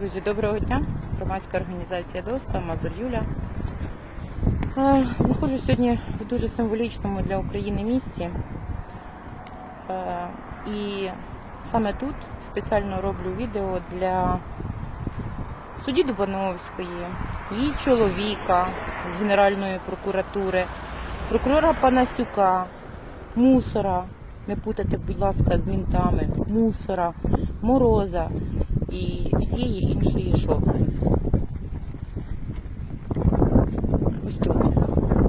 Друзі, доброго дня. Громадська організація ДОСТА, Мазур Юля. Е, Знаходжусь сьогодні в дуже символічному для України місці. Е, І саме тут спеціально роблю відео для судді Дубановської, її чоловіка з Генеральної прокуратури, прокурора Панасюка, мусора. Не путайте, будь ласка, з мінтами, мусора, мороза і всієї іншої шопи. Ось тут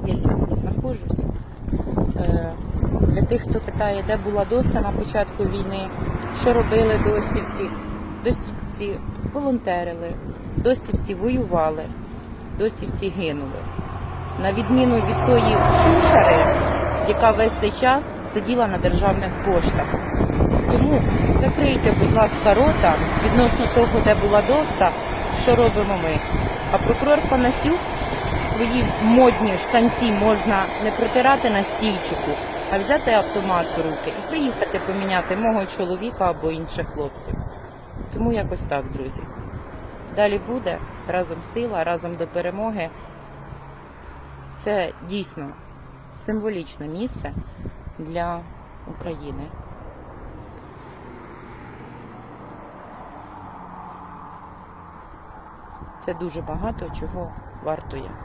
я сьогодні знаходжусь. Е, Для тих, хто питає, де була доста на початку війни, що робили достівці. Достівці волонтерили, достівці воювали, достівці гинули. На відміну від тої шушари, яка весь цей час сиділа на державних поштах. Тому закрийте, будь ласка, рота відносно того, де була доста, що робимо ми. А прокурор Панасюк свої модні штанці можна не протирати на стільчику, а взяти автомат в руки і приїхати поміняти мого чоловіка або інших хлопців. Тому якось так, друзі. Далі буде разом сила, разом до перемоги. Це дійсно символічне місце для України. Це дуже багато чого вартує.